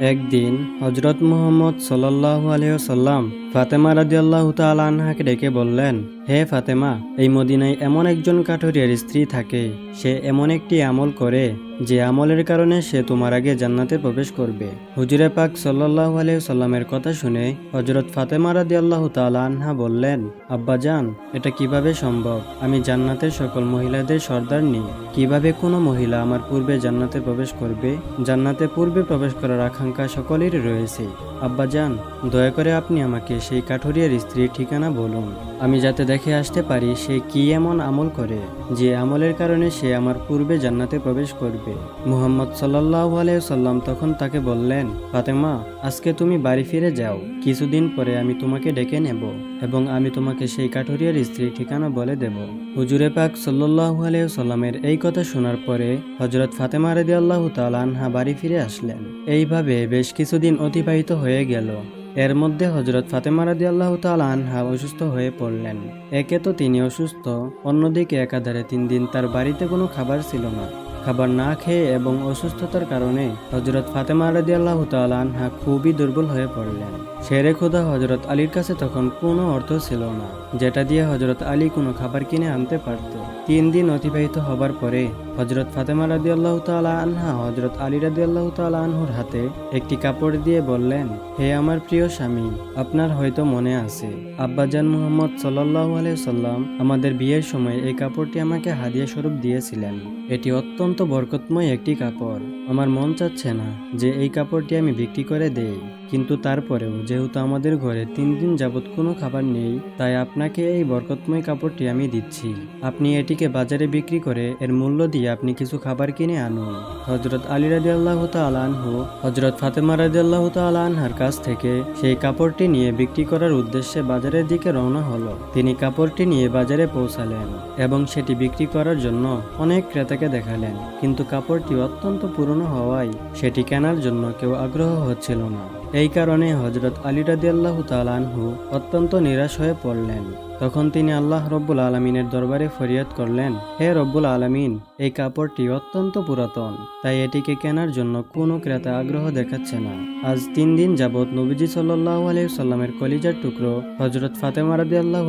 একদিন হজরত মুহম্মদ সাল্লাহ আলহ্লাম ফাতেমা রাদিয়াল্লাহু তাআলা আনহাকে ডেকে বললেন, হে ফাতেমা, এই মদিনায় এমন একজন কাঠুরিয়ার স্ত্রী থাকে, সে এমন একটি আমল করে, যে আমলের কারণে সে তোমার আগে জান্নাতে প্রবেশ করবে। হুজুরে পাক সাল্লাহ আলহিসাল্লামের কথা শুনে হজরত ফাতেমা রাদিয়াল্লাহু তাআলা আনহা বললেন আব্বাজান এটা কীভাবে সম্ভব? আমি জান্নাতের সকল মহিলাদের সর্দার নি কীভাবে কোনো মহিলা আমার পূর্বে জান্নাতে প্রবেশ করবে? জান্নাতে পূর্বে প্রবেশ করার আকাঙ্ক্ষা সকলেরই রয়েছে। আব্বাজান দয়া করে আপনি আমাকে সেই কাঠুরিয়ার স্ত্রীর ঠিকানা বলুন। আমি যাতে দেখে আসতে পারি সে কি এমন আমল করে, যে আমলের কারণে সে আমার পূর্বে জান্নাতে প্রবেশ করবে। মুহাম্মদ সাল্লাহ সাল্লাম তখন তাকে বললেন, ফাতেমা, আজকে তুমি বাড়ি ফিরে যাও। কিছুদিন পরে আমি তোমাকে ডেকে নেব এবং আমি তোমাকে সেই কাঠুরিয়ার স্ত্রীর ঠিকানা বলে দেব। হুজুরে পাক সাল্লাহ সাল্লামের এই কথা শোনার পরে হজরত ফাতেমা রেদি আল্লাহ আনহা বাড়ি ফিরে আসলেন। এইভাবে বেশ কিছুদিন অতিবাহিত হয়ে গেল। এর মধ্যে হজরত ফাতেমা রাদি আল্লাহ আনহা অসুস্থ হয়ে পড়লেন। একে তো তিনি অসুস্থ, অন্যদিকে একাধারে তিন দিন তার বাড়িতে কোনো খাবার ছিল না। খাবার না খেয়ে এবং অসুস্থতার কারণে হজরত ফাতেমা রাদি আল্লাহ আনহা খুবই দুর্বল হয়ে পড়লেন। শেরে খুদা হজরত আলীর কাছে তখন কোনো অর্থ ছিল না। যেটা দিয়ে হজরত আলী কোনো খাবার কিনে আনতে পারত। তিন দিন অতিবাহিত হবার পরে হজরত ফাতেমা রাদি আল্লাহ তালা আনহা হজরত আলী রাদি আল্লাহ তালা আনহুর হাতে একটি কাপড় দিয়ে বললেন, হে আমার প্রিয় স্বামী, আপনার হয়তো মনে আছে, আব্বাজান মুহাম্মদ সাল্লাহ সাল্লাম আমাদের বিয়ের সময় এই কাপড়টি আমাকে হাদিয়া স্বরূপ দিয়েছিলেন। এটি অত্যন্ত বরকতময় একটি কাপড়। আমার মন চাচ্ছে না যে এই কাপড়টি আমি বিক্রি করে দেই। কিন্তু তারপরেও যেহেতু আমাদের ঘরে তিন দিন যাবৎ কোনো খাবার নেই, তাই আপনাকে এই বরকতময় কাপড়টি আমি দিচ্ছি। আপনি এটিকে বাজারে বিক্রি করে এর মূল্য দিয়ে আপনি কিছু খাবার কিনে আনুন। হজরত আলী রাজি আল্লাহ আনহু হজরত ফাতেমা রাজি আল্লাহ আনহার কাছ থেকে সেই কাপড়টি নিয়ে বিক্রি করার উদ্দেশ্যে বাজারের দিকে রওনা হলো। তিনি কাপড়টি নিয়ে বাজারে পৌঁছালেন এবং সেটি বিক্রি করার জন্য অনেক ক্রেতাকে দেখালেন। কিন্তু কাপড়টি অত্যন্ত পুরনো হওয়ায় সেটি কেনার জন্য কেউ আগ্রহ হচ্ছিল না। এই কারণে হজরত আলী রাদি আল্লাহ তালানহু অত্যন্ত নিরাশ হয়ে পড়লেন। তখন তিনি আল্লাহ রব্বুল আলমিনের দরবারে ফরিয়াদ করলেন, হে রব্বুল আলমিন, এই কাপড়টি অত্যন্ত পুরাতন, তাই এটিকে কেনার জন্য কোনো ক্রেতা আগ্রহ দেখাচ্ছে না। আজ তিন দিন যাবৎ নবীজি সাল্লাহ আলহিসাল্লামের কলিজার টুকরো হজরত ফাতেমা রাদি আল্লাহ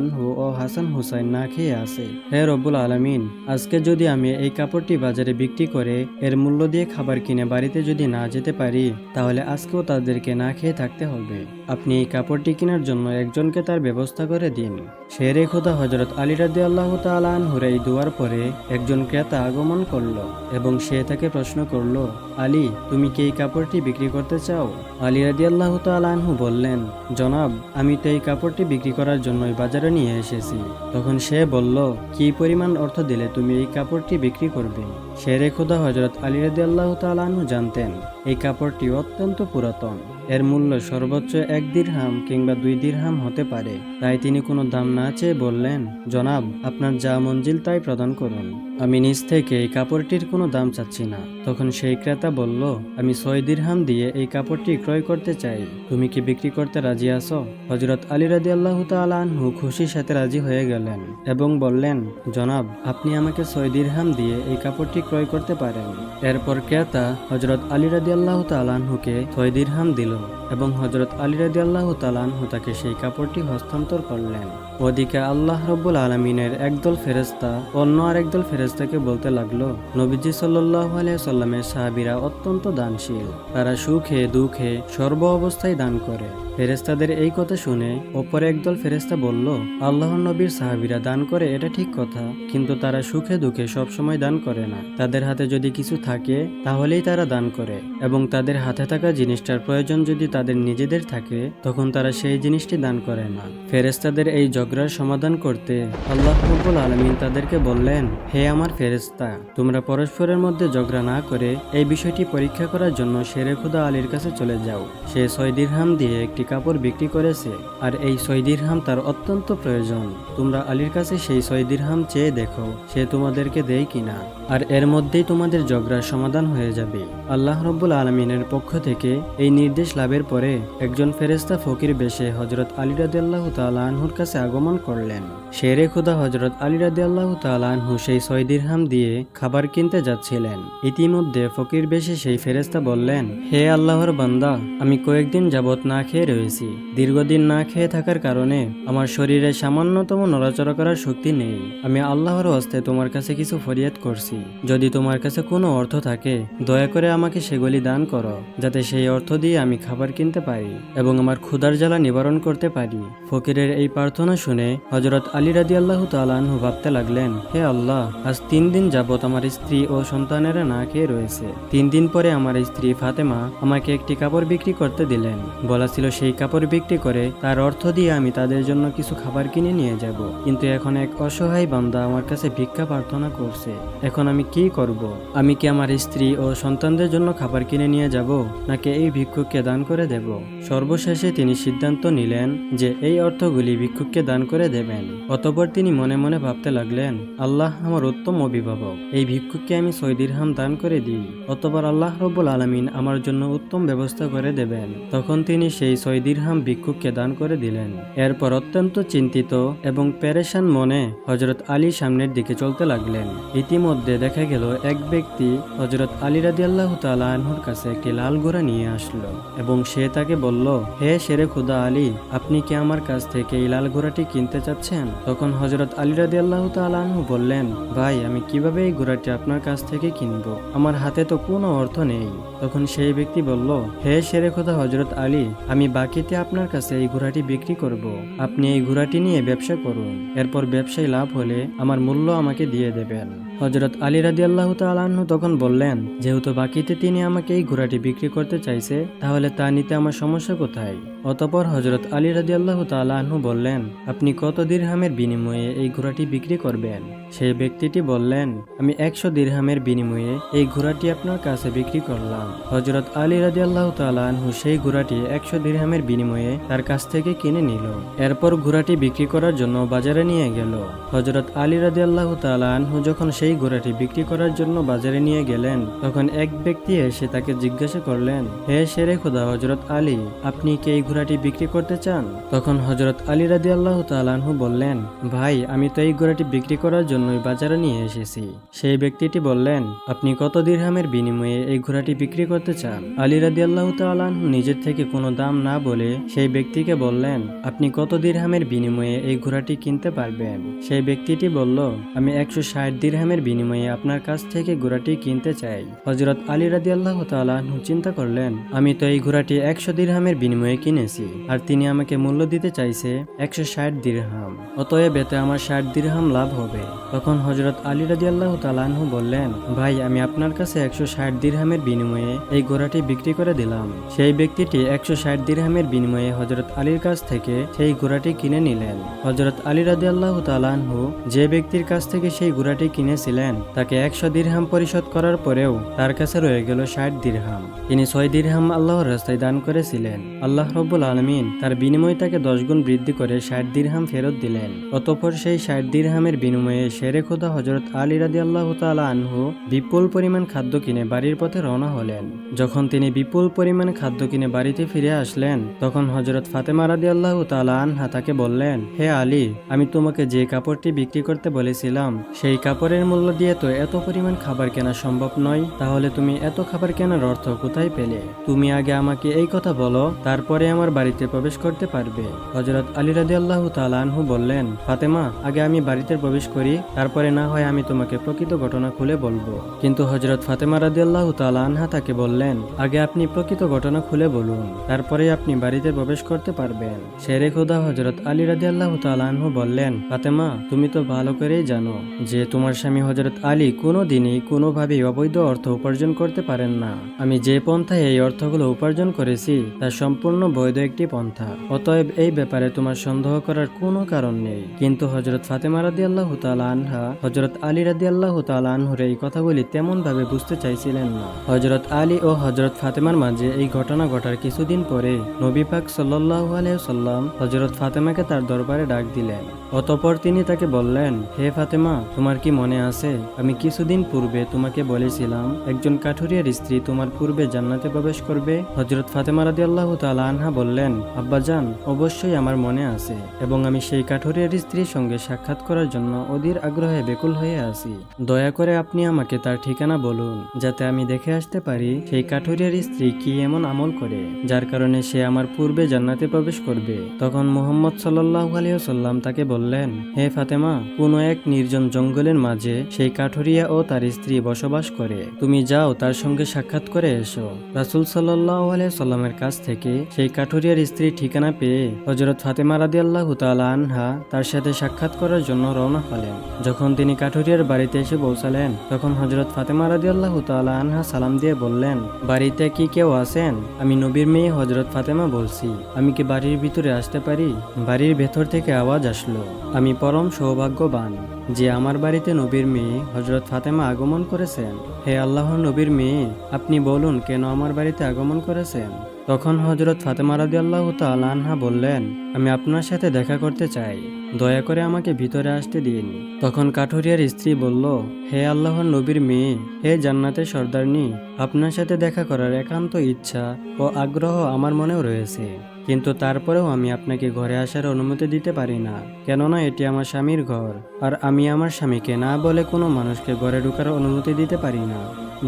আনহু ও হাসান হুসাইন না খেয়ে আসে হে রব্বুল আলমিন, আজকে যদি আমি এই কাপড়টি বাজারে বিক্রি করে এর মূল্য দিয়ে খাবার কিনে বাড়িতে যদি না যেতে পারি, তাহলে আজকেও তাদেরকে না খেয়ে থাকতে হবে। আপনি এই কাপড়টি কেনার জন্য একজনকে তার ব্যবস্থা করে দিন। শেরে খোদা হজরত আলী রাদি আল্লাহ তালানহুর এই দুয়ার পরে একজন ক্রেতা আগমন করল এবং সে তাকে প্রশ্ন করল, আলী, তুমি কি এই কাপড়টি বিক্রি করতে চাও? আলী রাদি আল্লাহ তালানহু বললেন, জনাব, আমি তো এই কাপড়টি বিক্রি করার জন্যই বাজারে নিয়ে এসেছি। তখন সে বলল, কি পরিমাণ অর্থ দিলে তুমি এই কাপড়টি বিক্রি করবে? শেরে খোদা হজরত আলী রাদি আল্লাহ তালানহু জানতেন, এই কাপড়টি অত্যন্ত পুরাতন। এর মূল্য সর্বোচ্চ এক দিরহাম কিংবা দুই দিরহাম হতে পারে। তাই তিনি কোনো দাম না চেয়ে বললেন, জনাব, আপনার যা মঞ্জিল তাই প্রদান করুন। আমি নিজ থেকে এই কাপড়টির কোনো দাম চাচ্ছি না। তখন সেই ক্রেতা বলল, আমি ছয় দিরহাম দিয়ে এই কাপড়টি ক্রয় করতে চাই। তুমি কি বিক্রি করতে রাজি আছো? হজরত আলী রাজি আল্লাহ আনহু খুশির সাথে রাজি হয়ে গেলেন এবং বললেন, জনাব, আপনি আমাকে ছয় দিরহাম দিয়ে এই কাপড়টি ক্রয় করতে পারেন। এরপর ক্রেতা হজরত আলী রাজি আল্লাহ তালানহুকে ছয় দিরহাম দিল এবং হজরত আলী রাজি আল্লাহ তালানহু তাকে সেই কাপড়টি হস্তান্তর করলেন। ওদিকে আল্লাহ রব্বুল আলমিনের একদল ফেরেস্তা অন্য আর একদল ফেরেস্তাকে বলতে লাগল, নবীজি সাল্লাহ সাল্লামের সাহাবিরা অত্যন্ত দানশীল। তারা সুখে, দুঃখে, সর্ব অবস্থায় দান করে। ফেরেস্তাদের এই কথা শুনে অপর একদল ফেরেস্তা বলল, আল্লাহর নবীর সাহাবিরা দান করে এটা ঠিক কথা, কিন্তু তারা সুখে দুঃখে সবসময় দান করে না। তাদের হাতে যদি কিছু থাকে, তাহলেই তারা দান করে। এবং তাদের হাতে থাকা জিনিসটার প্রয়োজন যদি তাদের নিজেদের থাকে, তখন তারা সেই জিনিসটি দান করে না। ফেরেস্তাদের এই ঝগড়ার সমাধান করতে আল্লাহ রব্বুল আলমিন তাদেরকে বললেন, হে আমার ফেরেস্তা তোমরা পরস্পরের মধ্যে ঝগড়া না করে এই বিষয়টি পরীক্ষা করার জন্য শেরে খুদা আলীর কাছে চলে যাও। সে ছয় দিরহাম দিয়ে একটি একটি কাপড় বিক্রি করেছে, আর এই ছয় দিরহাম তার অত্যন্ত প্রয়োজন। তোমরা আলীর কাছে সেই ছয় দিরহাম চেয়ে দেখো, সে তোমাদেরকে দেয় কিনা, আর এর মধ্যেই তোমাদের ঝগড়ার সমাধান হয়ে যাবে। আল্লাহ রব্বুল আলমিনের পক্ষ থেকে এই নির্দেশ লাভের পরে একজন ফেরেস্তা ফকির বেশে হজরত আলী রাদি আল্লাহ তালাহুর কাছে আগমন করলেন। শেরে খুদা হজরত আলী রাদি আল্লাহ তালাহু সেই ছয় দিরহাম দিয়ে খাবার কিনতে যাচ্ছিলেন। ইতিমধ্যে ফকির বেশে সেই ফেরেস্তা বললেন, হে আল্লাহর বান্দা, আমি কয়েকদিন যাবৎ না খেয়ে রয়েছি। দীর্ঘদিন না খেয়ে থাকার কারণে আমার শরীরে সামান্যতম নড়াচড়া করার শক্তি নেই। আমি আল্লাহর হস্তে তোমার কাছে কিছু ফরিয়াদ করছি। যদি তোমার কাছে কোনো অর্থ থাকে, দয়া করে আমাকে সেগুলি দান করো, যাতে সেই অর্থ দিয়ে আমি খাবার কিনতে পারি এবং আমার ক্ষুধার জ্বালা নিবারণ করতে পারি। ফকিরের এই প্রার্থনা শুনে হজরত আলী রাদি আল্লাহ তালাহু ভাবতে লাগলেন, হে আল্লাহ, আজ তিন দিন যাবৎ আমার স্ত্রী ও সন্তানেরা না খেয়ে রয়েছে। তিন দিন পরে আমার স্ত্রী ফাতেমা আমাকে একটি কাপড় বিক্রি করতে দিলেন। বলা ছিল সেই কাপড় বিক্রি করে, তার অর্থ দিয়ে আমি তাদের জন্য কিছু খাবার কিনে নিয়ে যাব। কিন্তু এখন এক অসহায় বান্দা আমার কাছে ভিক্ষা প্রার্থনা করছে। এখন আমি কি করব? আমি কি আমার স্ত্রী ও সন্তানদের জন্য খাবার কিনে নিয়ে যাব, নাকি এই ভিক্ষুককে দান করে দেব? সর্বশেষে তিনি সিদ্ধান্ত নিলেন যে এই অর্থগুলি ভিক্ষুককে দান করে দেবেন। অতপর তিনি মনে মনে ভাবতে লাগলেন, আল্লাহ আমার উত্তম অভিভাবক, এই ভিক্ষুককে আমি ছয় দিরহাম দান করে দিই। অতপর আল্লাহ রব্বুল আলমিন আমার জন্য উত্তম ব্যবস্থা করে দেবেন। তখন তিনি সেই দিরহাম ভিক্ষুককে দান করে দিলেন। এরপর অত্যন্ত চিন্তিত এবং প্যারেশান মনে হজরত আলী সামনের দিকে চলতে লাগলেন। ইতিমধ্যে দেখা গেল, এক ব্যক্তি হজরত আলী রাদি আল্লাহ তালাহুর কাছে একটি লাল ঘোড়া নিয়ে আসলো এবং সে তাকে বলল, হে শেরে খুদা আলী, আপনি কি আমার কাছ থেকে এই লাল ঘোড়াটি কিনতে চাচ্ছেন? তখন হজরত আলী রাদি আল্লাহ তালাহু বললেন, ভাই, আমি কীভাবে এই ঘোড়াটি আপনার কাছ থেকে কিনবো? আমার হাতে তো কোনো অর্থ নেই। তখন সেই ব্যক্তি বলল, হে শেরে খোদা হজরত আলী, আমি বাকিতে আপনার কাছে এই ঘোড়াটি বিক্রি করব। আপনি এই ঘোড়াটি নিয়ে ব্যবসা করুন এরপর ব্যবসায় লাভ হলে আমার মূল্য আমাকে দিয়ে দেবেন হজরত আলী রাদি আল্লাহ তালাহু তখন বললেন, যেহেতু বাকিতে তিনি আমাকে এই ঘোড়াটি বিক্রি করতে চাইছে, তাহলে তা নিতে আমার সমস্যা কোথায়? অতপর হজরত আলী রাদি আল্লাহ তালাহু বললেন, আপনি কত দিরহামের বিনিময়ে এই ঘোড়াটি বিক্রি করবেন? সেই ব্যক্তিটি বললেন, আমি একশো দিরহামের বিনিময়ে এই ঘোড়াটি আপনার কাছে বিক্রি করলাম। হজরত আলী রাজি আল্লাহ তালাহু সেই ঘোড়াটি একশো দিরহামের বিনিময়ে তার কাছ থেকে কিনে নিল। এরপর ঘোড়াটি বিক্রি করার জন্য বাজারে নিয়ে গেল। হজরত আলী রাজি আল্লাহ তালাহু যখন সেই ঘোড়াটি বিক্রি করার জন্য বাজারে নিয়ে গেলেন। তখন এক ব্যক্তি এসে তাকে জিজ্ঞাসা করলেন, হে শেরে খোদা হজরত আলী, আপনি কি এই ঘোড়াটি বিক্রি করতে চান? তখন হজরত আলী রাজি আল্লাহ তালাহু বললেন, ভাই, আমি তো এই ঘোড়াটি বিক্রি করার জন্যই বাজারে নিয়ে এসেছি। সেই ব্যক্তিটি বললেন, আপনি কত দিরহামের বিনিময়ে এই ঘোড়াটি বিক্রি করতে চান? আলী রাদি আল্লাহ তালাহু নিজের থেকে কোনো দাম না বলে সেই ব্যক্তিকে বললেন, আপনি কত দিরহামের বিনিময়ে এই ঘোড়াটি কিনতে পারবেন? সেই ব্যক্তিটি বলল, আমি একশো ষাট দিরহামের বিনিময়ে আপনার কাছ থেকে ঘোড়াটি কিনতে চাই। হজরত আলী রাদি আল্লাহ তালাহু চিন্তা করলেন, আমি তো এই ঘোড়াটি একশো দিরহামের বিনিময়ে কিনেছি, আর তিনি আমাকে মূল্য দিতে চাইছে একশো ষাট দিরহাম। অতএব এতে আমার ষাট দিরহাম লাভ হবে। তখন হজরত আলী রাজি আল্লাহ তালাহু বললেন, ভাই, আমি আপনার কাছে একশো ষাট দিরহামের বিনিময়ে এই ঘোড়াটি বিক্রি করে দিলাম। সেই ব্যক্তিটি একশো ষাট দিরহামের বিনিময়ে হজরত আলীর কাছ থেকে সেই ঘোড়াটি কিনে নিলেন। হজরত আলী রাজি আল্লাহ তালাহু যে ব্যক্তির কাছ থেকে সেই ঘোড়াটি কিনেছিলেন তাকে একশো দিরহাম পরিশোধ করার পরেও তার কাছে রয়ে গেল ষাট দিরহাম। তিনি ছয় দিরহাম আল্লাহর রাস্তায় দান করেছিলেন। আল্লাহ রব্বুল আলমিন তার বিনিময়ে তাকে দশ গুণ বৃদ্ধি করে ষাট দিরহাম ফেরত দিলেন। অতঃপর সেই ষাট দিরহামের বিনিময়ে শেরে খোদা হজরত আলী রাদি আল্লাহ তালা আনহু বিপুল পরিমাণ খাদ্য কিনে বাড়ির পথে রওনা হলেন। যখন তিনি বিপুল পরিমাণ খাদ্য কিনে বাড়িতে ফিরে আসলেন, তখন হজরত ফাতেমা রাদি আল্লাহ তালা আনহা তাকে বললেন, হে আলী, আমি তোমাকে যে কাপড়টি বিক্রি করতে বলেছিলাম, সেই কাপড়ের মূল্য দিয়ে তো এত পরিমাণ খাবার কেনা সম্ভব নয়, তাহলে তুমি এত খাবার কেনার অর্থ কোথায় পেলে? তুমি আগে আমাকে এই কথা বলো, তারপরে আমার বাড়িতে প্রবেশ করতে পারবে। হজরত আলী রাদি আল্লাহ তালা আনহু বললেন, ফাতেমা, আগে আমি বাড়িতে প্রবেশ করি, তারপরে না হয় আমি তোমাকে প্রকৃত ঘটনা খুলে বলব। কিন্তু হজরত ফাতেমা রাদি আল্লাহ তালা আনহা তাকে বললেন, আগে আপনি প্রকৃত ঘটনা খুলে বলুন, তারপরে আপনি বাড়িতে প্রবেশ করতে পারবেন। শেরে খুদা হজরত আলী রাদি আল্লাহ তালা আনহু বললেন, ফাতেমা, তুমি তো ভালো করেই জানো যে তোমার স্বামী হজরত আলী কোনো দিনই কোনোভাবেই অবৈধ অর্থ উপার্জন করতে পারেন না। আমি যে পন্থায় এই অর্থগুলো উপার্জন করেছি, তা সম্পূর্ণ বৈধ একটি পন্থা। অতএব এই ব্যাপারে তোমার সন্দেহ করার কোনো কারণ নেই। কিন্তু হজরত ফাতেমা রাদি আল্লাহ আনহা হজরত আলী রাদি আল্লাহ আনহুর এই কথাগুলি তেমন ভাবে বুঝতে চাইছিলেন না। হজরত আলী ও হজরত ফাতেমার মাঝে এই ঘটনা ঘটার কিছুদিন পরে নবী পাক সাল্লাহ আলাইসাল্লাম হজরত ফাতেমাকে তার দরবারে ডাক দিলেন। অতপর তিনি তাকে বললেন, হে ফাতেমা, তোমার কি মনে আছে আমি কিছুদিন পূর্বে তোমাকে বলেছিলাম, একজন কাঠুরিয়ার স্ত্রী তোমার পূর্বে জান্নাতে প্রবেশ করবে। হজরত ফাতেমা রাদি আল্লাহ আনহা বললেন, আব্বাজান, অবশ্যই আমার মনে আছে এবং আমি সেই কাঠুরিয়ার স্ত্রীর সঙ্গে সাক্ষাৎ করার জন্য অধীর আগ্রহে বেকুল হয়ে আছি। দয়া করে আপনি আমাকে তার ঠিকানা বলুন, যাতে আমি দেখে আসতে পারি সেই কাঠুরিয়ার স্ত্রী কি এমন আমল করে, যার কারণে সে আমার পূর্বে জান্নাতে প্রবেশ করবে। তখন মোহাম্মদ সাল্লাহ আলিয়া সাল্লাম তাকে বললেন, হে ফাতেমা, কোনো এক নির্জন জঙ্গলের মাঝে সেই কাঠুরিয়া ও তার স্ত্রী বসবাস করে। তুমি যাও, তার সঙ্গে সাক্ষাৎ করে এসো। রাসুল সাল্লাহ সাল্লামের কাছ থেকে সেই কাঠুরিয়ার স্ত্রী ঠিকানা পেয়ে হজরত ফাতেমা রাদি আল্লাহ আনহা তার সাথে সাক্ষাৎ করার জন্য রওনা হলেন। যখন তিনি কাঠুরিয়ার বাড়িতে এসে পৌঁছালেন, তখন হজরত ফাতেমা রাদি আল্লাহ আনহা সালাম দিয়ে বললেন, বাড়িতে কি কেউ আছেন? আমি নবীর মেয়ে হজরত ফাতেমা বলছি। আমি কি বাড়ির ভিতরে আসতে পারি? বাড়ির ভেতর থেকে আওয়াজ আসলো। আমি পরম সৌভাগ্যবান। যে আমার বাড়িতে নবীর মেয়ে হজরত ফাতেমা আগমন করেছেন। হে আল্লাহর নবীর মেয়ে, আপনি বলুন কেন আমার বাড়িতে আগমন করেছেন? তখন হজরত ফাতেমা রাদি আল্লাহ আনহা বললেন, আমি আপনার সাথে দেখা করতে চাই। দয়া করে আমাকে ভিতরে আসতে দিন। তখন কাঠুরিয়ার স্ত্রী বলল, হে আল্লাহর নবীর মেয়ে, হে জান্নাতের সর্দারনি, আপনার সাথে দেখা করার একান্ত ইচ্ছা ও আগ্রহ আমার মনেও রয়েছে। কিন্তু তারপরেও আমি আপনাকে ঘরে আসার অনুমতি দিতে পারি না। কেননা এটি আমার স্বামীর ঘর, আর আমি আমার স্বামীকে না বলে কোনো মানুষকে ঘরে ঢুকার অনুমতি দিতে পারি না।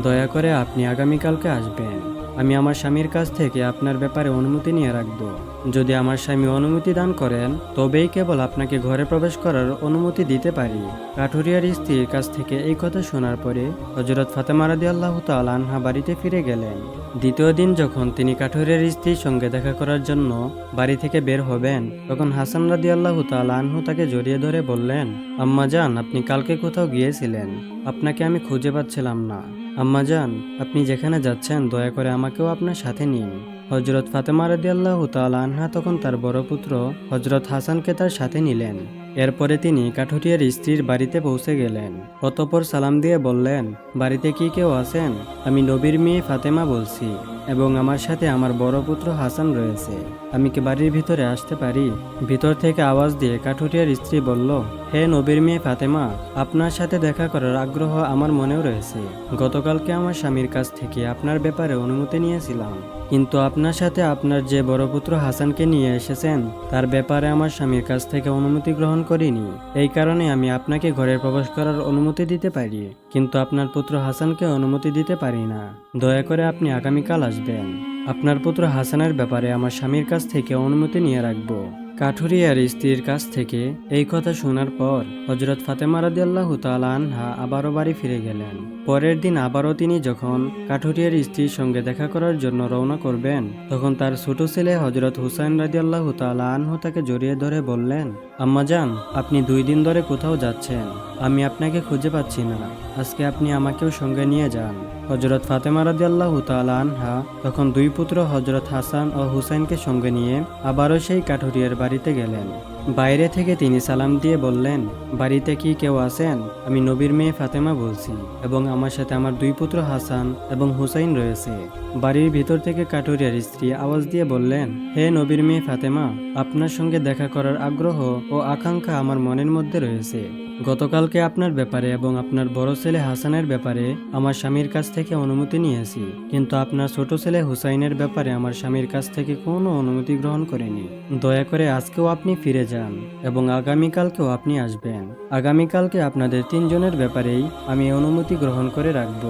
দয়া করে আপনি আগামীকালকে আসবেন। আমি আমার স্বামীর কাছ থেকে আপনার ব্যাপারে অনুমতি নিয়ে রাখব। যদি আমার স্বামী অনুমতি দান করেন, তবেই কেবল আপনাকে ঘরে প্রবেশ করার অনুমতি দিতে পারি। কাঠুরিয়ার স্ত্রীর কাছ থেকে এই কথা শোনার পরে হজরত ফাতেমা রাদি আল্লাহ আনহা বাড়িতে ফিরে গেলেন। দ্বিতীয় দিন যখন তিনি কাঠুরিয়ার স্ত্রীর সঙ্গে দেখা করার জন্য বাড়ি থেকে বের হবেন, তখন হাসান রাদি আল্লাহ আনহু তাকে জড়িয়ে ধরে বললেন, আম্মা যান আপনি কালকে কোথাও গিয়েছিলেন। আপনাকে আমি খুঁজে পাচ্ছিলাম না। আম্মা যান আপনি যেখানে যাচ্ছেন, দয়া করে আমাকেও আপনার সাথে নিন। হজরত ফাতেমা রদিয়াল্লাহ তাল আনহা তখন তার বড় পুত্র হজরত হাসানকে তার সাথে নিলেন। এরপরে তিনি কাঠুরিয়ার স্ত্রীর বাড়িতে পৌঁছে গেলেন। অতপর সালাম দিয়ে বললেন, বাড়িতে কি কেউ আছেন? আমি নবীর মেয়ে ফাতেমা বলছি এবং আমার সাথে আমার বড় পুত্র হাসান রয়েছে। আমি কি বাড়ির ভিতরে আসতে পারি? ভিতর থেকে আওয়াজ দিয়ে কাঠুরিয়ার স্ত্রী বলল, হে নবীর মেয়ে ফাতেমা, আপনার সাথে দেখা করার আগ্রহ আমার মনেও রয়েছে। গতকালকে আমার স্বামীর কাছ থেকে আপনার ব্যাপারে অনুমতি নিয়েছিলাম। কিন্তু আপনার সাথে আপনার যে বড় পুত্র হাসানকে নিয়ে এসেছেন, তার ব্যাপারে আমার স্বামীর কাছ থেকে অনুমতি গ্রহণ করিনি। এই কারণে আমি আপনাকে ঘরে প্রবেশ করার অনুমতি দিতে পারি, কিন্তু আপনার পুত্র হাসানকে অনুমতি দিতে পারি না। দয়া করে আপনি আগামীকাল আসবেন। আপনার পুত্র হাসানের ব্যাপারে আমার স্বামীর কাছ থেকে অনুমতি নিয়ে রাখব। কাঠুরিয়ার স্ত্রীর কাছ থেকে এই কথা শোনার পর হজরত ফাতেমা রাদিয়াল্লাহ আনহা আবারও বাড়ি ফিরে গেলেন। পরের দিন আবারও তিনি যখন কাঠুরিয়ার স্ত্রীর সঙ্গে দেখা করার জন্য রওনা করবেন, তখন তার ছোট ছেলে হজরত হুসাইন রাদিয়াল্লাহ তালা আনহু তাকে জড়িয়ে ধরে বললেন আম্মাজান আপনি দুই দিন ধরে কোথাও যাচ্ছেন, আমি আপনাকে খুঁজে পাচ্ছি না। আজকে আপনি আমাকেও সঙ্গে নিয়ে যান। হজরত ফাতেমা রাদিয়াল্লাহ তালা আনহা তখন দুই পুত্র হজরত হাসান ও হুসাইনকে সঙ্গে নিয়ে আবারও সেই কাঠুরিয়ার বাড়িতে গেলেন। বাইরে থেকে তিনি সালাম দিয়ে বললেন, বাড়িতে কি কেউ আছেন? আমি নবীর মেয়ে ফাতেমা বলছি এবং আমার সাথে আমার দুই পুত্র হাসান এবং হুসাইন রয়েছে। বাড়ির ভিতর থেকে কাটুরিয়ার স্ত্রী আওয়াজ দিয়ে বললেন, হে নবীর মেয়ে ফাতেমা, আপনার সঙ্গে দেখা করার আগ্রহ ও আকাঙ্ক্ষা আমার মনের মধ্যে রয়েছে। গতকালকে আপনার ব্যাপারে এবং আপনার বড় ছেলে হাসানের ব্যাপারে আমার স্বামীর কাছ থেকে অনুমতি নিয়েছি। কিন্তু আপনার ছোট ছেলে হুসাইনের ব্যাপারে আমার স্বামীর কাছ থেকে কোনো অনুমতি গ্রহণ করেনি। দয়া করে আজকেও আপনি ফিরে যান এবং আগামীকালকেও আপনি আসবেন। আগামীকালকে আপনাদের তিনজনের ব্যাপারেই আমি অনুমতি গ্রহণ করে রাখব।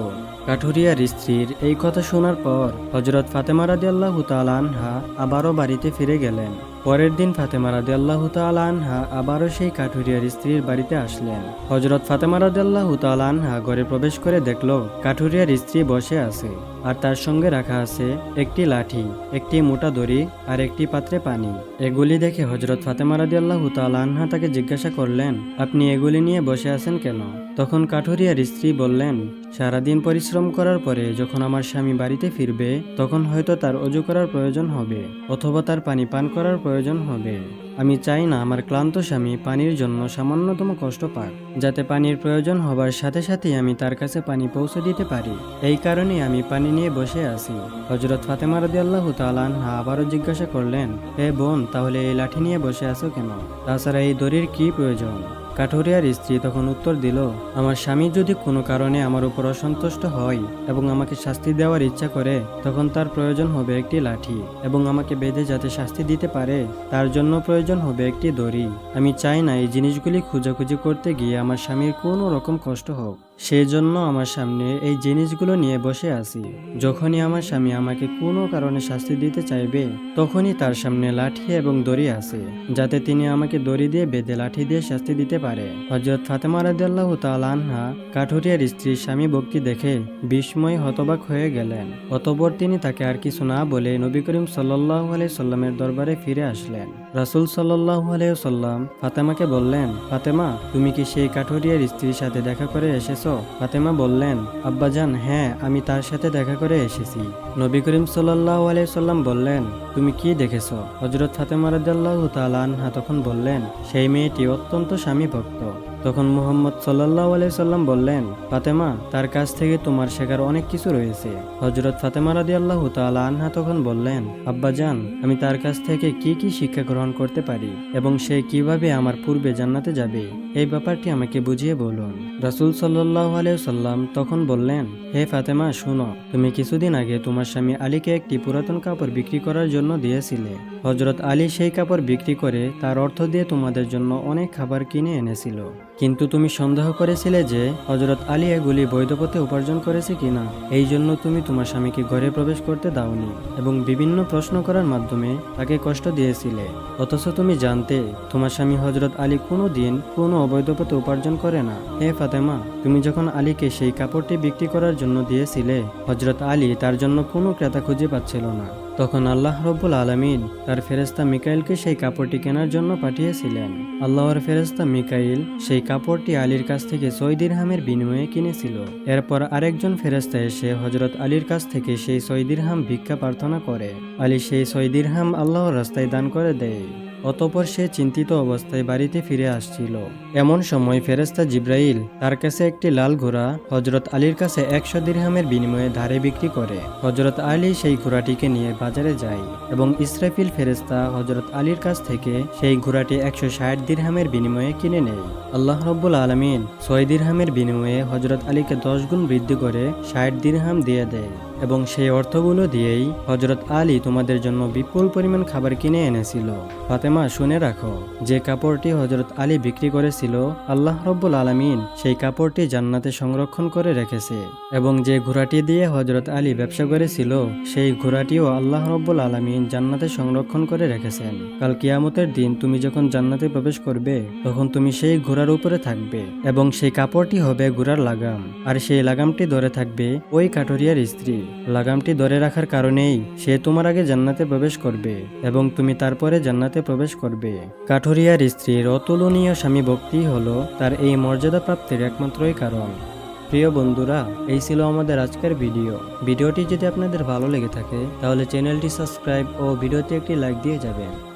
কাঠুরিয়ার স্ত্রীর এই কথা শোনার পর হজরত ফাতেমা রাদিয়াল্লাহ আনহা আবারও বাড়িতে ফিরে গেলেন। পরের দিন ফাতেমা রাদি আল্লাহ আনহা আবারও সেই কাঠুরিয়ার স্ত্রীর বাড়িতে আসলেন। হজরত ফাতেমা রাদি আল্লাহ আনহা ঘরে প্রবেশ করে দেখল, কাঠুরিয়ার স্ত্রী বসে আছে। আর তার সঙ্গে রাখা আছে একটি লাঠি, একটি মোটা দড়ি আর একটি পাত্রে পানি। এগুলি দেখে হজরত ফাতেমা রাদি আল্লাহ আনহা তাকে জিজ্ঞাসা করলেন, আপনি এগুলি নিয়ে বসে আছেন কেন? তখন কাঠুরিয়ার স্ত্রী বললেন, সারাদিন পরিশ্রম করার পরে যখন আমার স্বামী বাড়িতে ফিরবে, তখন হয়তো তার অজু করার প্রয়োজন হবে, অথবা তার পানি পান করার প্রয়োজন হবে। আমি চাই না আমার ক্লান্ত স্বামী পানির জন্য সামান্যতম কষ্ট পাক, যাতে পানির প্রয়োজন হবার সাথে সাথে আমি তার কাছে পানি পৌঁছে দিতে পারি। এই কারণে আমি পানি নিয়ে বসে আছি। হজরত ফাতেমা রদি আল্লাহ তালানহা আবারও জিজ্ঞাসা করলেন, হে বোন, তাহলে এই লাঠি নিয়ে বসে আছো কেন? তাছাড়া এই দড়ির কি প্রয়োজন? কাঠুরিয়ার স্ত্রী তখন উত্তর দিল, আমার স্বামী যদি কোনো কারণে আমার উপর অসন্তুষ্ট হয় এবং আমাকে শাস্তি দেওয়ার ইচ্ছা করে, তখন তার প্রয়োজন হবে একটি লাঠি এবং আমাকে বেঁধে যাতে শাস্তি দিতে পারে, তার জন্য প্রয়োজন হবে একটি দড়ি। আমি চাই না এই জিনিসগুলি খুঁজাখুঁজি করতে গিয়ে আমার স্বামীর কোনো রকম কষ্ট হোক। সেই জন্য আমার সামনে এই জিনিসগুলো নিয়ে বসে আছি। যখনই আমার স্বামী আমাকে কোনো কারণে শাস্তি দিতে চাইবে, তখনই তার সামনে লাঠি এবং দড়ি আছে, যাতে তিনি আমাকে দড়ি দিয়ে বেঁধে লাঠি দিয়ে শাস্তি দিতে পারে। হজরত ফাতেমা রাদিয়াল্লাহু তাআলা আনহা কাঠুরিয়ার স্ত্রীর স্বামী ভক্তি দেখে বিস্ময় হতবাক হয়ে গেলেন। অতপর তিনি তাকে আর কিছু না বলে নবী করিম সাল্লাল্লাহু আলাইহি সাল্লামের দরবারে ফিরে আসলেন। রাসূল সাল্লাল্লাহু আলাইসাল্লাম ফাতেমাকে বললেন, ফাতেমা, তুমি কি সেই কাঠুরিয়ার স্ত্রীর সাথে দেখা করে এসেছ? ফাতেমা বললেন, আব্বাজান হ্যাঁ আমি তার সাথে দেখা করে এসেছি। নবী করিম সাল্লাহ আলাইসাল্লাম বললেন, তুমি কি দেখেছ? হজরত ফাতেমা রাজ্লাহ আনহা তখন বললেন, সেই মেয়েটি অত্যন্ত স্বামী ভক্ত তখন মুহাম্মদ সাল্লাহ সাল্লাম বললেন, ফাতেমা, তার কাছ থেকে তোমার শেখার অনেক কিছু রয়েছে। হজরত ফাতেমা রাদি আল্লাহ তালা আনহা তখন বললেন আব্বাজান আমি তার কাছ থেকে কি কি শিক্ষা গ্রহণ করতে পারি এবং সে কীভাবে আমার পূর্বে জান্নাতে যাবে? এই ব্যাপারটি আমাকে বুঝিয়ে বলুন। রাসুল সাল্লাহ সাল্লাম তখন বললেন, হে ফাতেমা, শুনো, তুমি কিছুদিন আগে তোমার স্বামী আলীকে একটি পুরাতন কাপড় বিক্রি করার জন্য দিয়েছিলে। হজরত আলী সেই কাপড় বিক্রি করে তার অর্থ দিয়ে তোমাদের জন্য অনেক খাবার কিনে এনেছিল। কিন্তু তুমি সন্দেহ করেছিলে যে হজরত আলী এগুলি বৈধ পথে উপার্জন করেছে কিনা? এই জন্য তুমি তোমার স্বামীকে ঘরে প্রবেশ করতে দাওনি এবং বিভিন্ন প্রশ্ন করার মাধ্যমে তাকে কষ্ট দিয়েছিলে। অথচ তুমি জানতে, তোমার স্বামী হজরত আলী কোনো দিন কোনো অবৈধ পথে উপার্জন করে না। হে ফাতেমা, তুমি যখন আলীকে সেই কাপড়টি বিক্রি করার জন্য দিয়েছিলে হজরত আলী তার জন্য কোনো ক্রেতা খুঁজে পাচ্ছিল না। তখন আল্লাহ রব্বুল আলমিন তার ফেরেস্তা মিকাইলকে সেই কাপড়টি কেনার জন্য পাঠিয়েছিলেন। আল্লাহর ফেরেস্তা মিকাইল সেই কাপড়টি আলীর কাছ থেকে ছয় দিরহামের বিনিময়ে কিনেছিল। এরপর আরেকজন ফেরেস্তা এসে হজরত আলীর কাছ থেকে সেই ছয় দিরহাম ভিক্ষা প্রার্থনা করে। আলী সেই ছয় দিরহাম আল্লাহর রাস্তায় দান করে দেয়। অতপর সে চিন্তিত অবস্থায় বাড়িতে ফিরে আসছিল। এমন সময় ফেরেস্তা জিব্রাইল তার কাছে একটি লাল ঘোড়া হজরত আলীর কাছে একশো দিরহামের বিনিময়ে ধারে বিক্রি করে। হজরত আলী সেই ঘোড়াটিকে নিয়ে বাজারে যায় এবং ইসরাফিল ফেরেস্তা হজরত আলীর কাছ থেকে সেই ঘোড়াটি একশো ষাট দিরহামের বিনিময়ে কিনে নেয়। আল্লাহ রব্বুল আলমিন ছয় দিরহামের বিনিময়ে হজরত আলীকে দশ গুণ বৃদ্ধি করে ষাট দিরহাম দিয়ে দেয়। এবং সেই অর্থগুলো দিয়েই হজরত আলী তোমাদের জন্য বিপুল পরিমাণ খাবার কিনে এনেছিল। ফাতেমা শুনে রাখো, যে কাপড়টি হজরত আলী বিক্রি করেছিল, আল্লাহ রব্বুল আলমিন সেই কাপড়টি জান্নাতে সংরক্ষণ করে রেখেছে এবং যে ঘোড়াটি দিয়ে হজরত আলী ব্যবসা করেছিল, সেই ঘোড়াটিও আল্লাহ রব্বুল আলমিন জান্নাতে সংরক্ষণ করে রেখেছেন। কাল কিয়ামতের দিন তুমি যখন জান্নাতে প্রবেশ করবে, তখন তুমি সেই ঘোড়ার উপরে থাকবে এবং সেই কাপড়টি হবে ঘোড়ার লাগাম। আর সেই লাগামটি ধরে থাকবে ওই কাঠুরিয়ার স্ত্রী লাগামটি ধরে রাখার কারণেই সে তোমার আগে জান্নাতে প্রবেশ করবে এবং তুমি তারপরে জান্নাতে প্রবেশ করবে। কাঠুরিয়ার স্ত্রীর অতুলনীয় স্বামী ভক্তি হলো তার এই মর্যাদা প্রাপ্তির একমাত্রই কারণ। প্রিয় বন্ধুরা, এই ছিল আমাদের আজকের ভিডিও। ভিডিওটি যদি আপনাদের ভালো লেগে থাকে, তাহলে চ্যানেলটি সাবস্ক্রাইব ও ভিডিওতে একটি লাইক দিয়ে যাবেন।